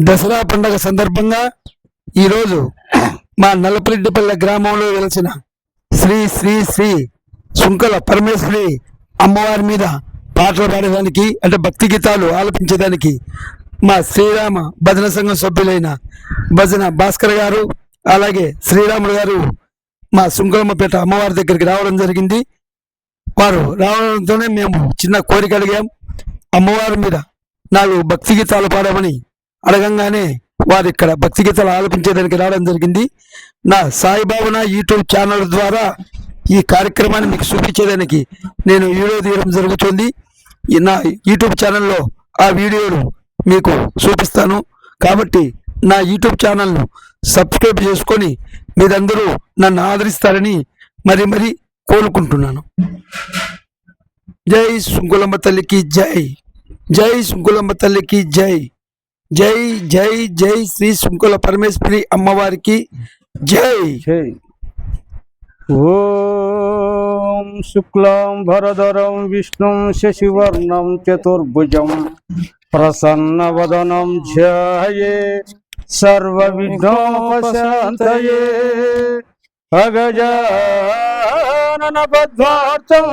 దసరా పండుగ సందర్భంగా ఈరోజు మా నల్లపరెడ్డిపల్లె గ్రామంలో వెలిసిన శ్రీ శ్రీ శ్రీ సుంకల పరమేశ్వరి అమ్మవారి మీద పాటలు పాడడానికి అంటే భక్తి గీతాలు ఆలపించడానికి మా శ్రీరామ భజన సంఘం సభ్యులైన భజన భాస్కర్ గారు అలాగే శ్రీరాములు గారు మా సుంకలమ్మపేట అమ్మవారి దగ్గరికి రావడం జరిగింది. వారు రావడంతోనే మేము చిన్న కోరిక అడిగాం. అమ్మవారి మీద నాకు భక్తి గీతాలు పాడమని అడగంగానే వారు ఇక్కడ భక్తి గీతాలు ఆలపించేదానికి రావడం జరిగింది. నా సాయిబాబు నా యూట్యూబ్ ఛానల్ ద్వారా ఈ కార్యక్రమాన్ని మీకు చూపించేదానికి నేను వీడియో తీయడం జరుగుతుంది. నా యూట్యూబ్ ఛానల్లో ఆ వీడియోను మీకు చూపిస్తాను. కాబట్టి నా యూట్యూబ్ ఛానల్ను సబ్స్క్రైబ్ చేసుకొని మీరందరూ నన్ను ఆదరిస్తారని మరి మరి కోరుకుంటున్నాను. జై సుంకులమ్మ తల్లికి జై. జై సుంకులమ్మ తల్లికి జై. జై జై జై శ్రీ సుంకుల పరమేశ్వరి అమ్మవారికి జై. ఓం శుక్లాం భరధరం విష్ణుం శశివర్ణం చతుర్భుజం ప్రసన్నవదనం ధ్యాయే. సర్వవిఘ్నోపశాంతయే అగజానన పద్మార్థం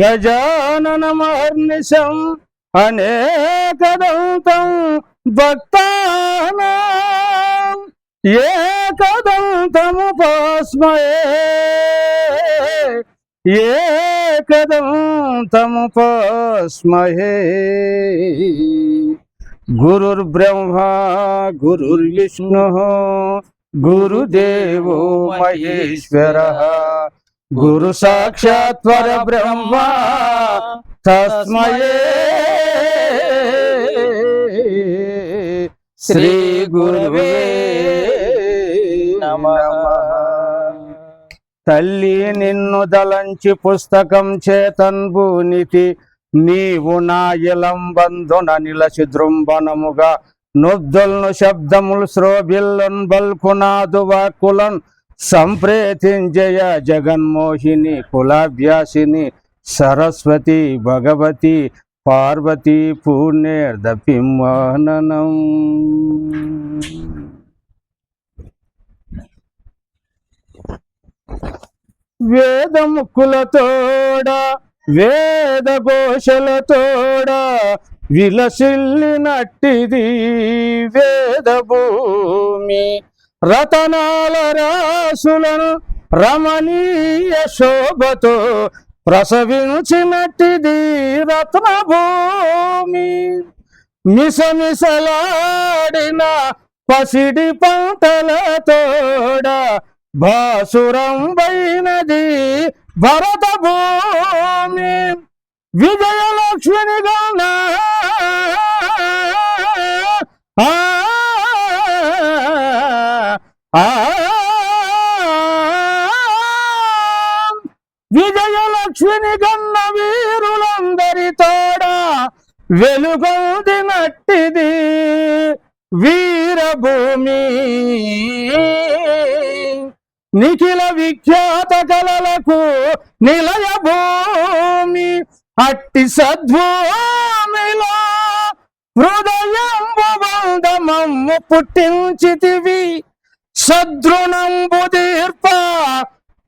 గజానన మహర్నిశం అనేకదంతం భక్తానాం ఏకదంతముపాస్మయే ఏకదంతముపాస్మహే గురుర్బ్రహ్మా గురుర్విష్ణు గురుదేవో మహేశ్వర గురు సాక్షాత్ పరబ్రహ్మ తస్మయే. శ్రీ గురువే నమః. తల్లి నిన్ను దలంచి పుస్తకం చేతన్భూనితి నీవు నా ఇలం బంధున నిలసి దృంబనముగా నుద్దుల్ను శబ్దములు శ్రోబిల్లన్ బల్కునాదు వాక్కులన్ సంప్రేతింజయ జగన్మోహిని కులాభ్యాసిని సరస్వతి భగవతి పార్వతి పూర్ణేర్దపిమోహనం వేదముక్కులతోడ వేద ఘోషలతోడ విలసిల్లినట్టిది వేద భూమి రతనాల రాసులను రమణీయ శోభతో ప్రసవించినట్టిది రత్నభూమి. మిసమిసలాడిన పసిడి పంటలతోడ భాసురంబైనది భరత భూమి విజయలక్ష్మిని గౌన ఆ విజయలక్ష్మిని గన్న వీరులందరి తోడ వెలుగొందినట్టిది వీరభూమి. నిఖిల విఖ్యాత కళలకు నిలయ భూమి అట్టి సద్భూమిలో హృదయంబు బంధమమ్ము పుట్టించితివి. సద్రుణంబు దీర్ప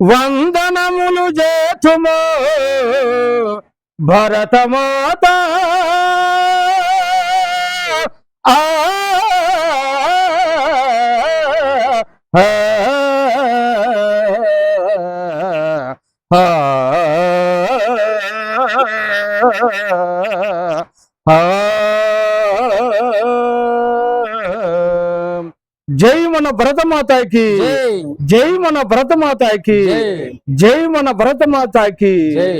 వందనములు జేతుమో భరతమాత జై మన భరతమాతాకి జై జై మన భరతమాతాకి జై. జై మన భరతమాతాకి జై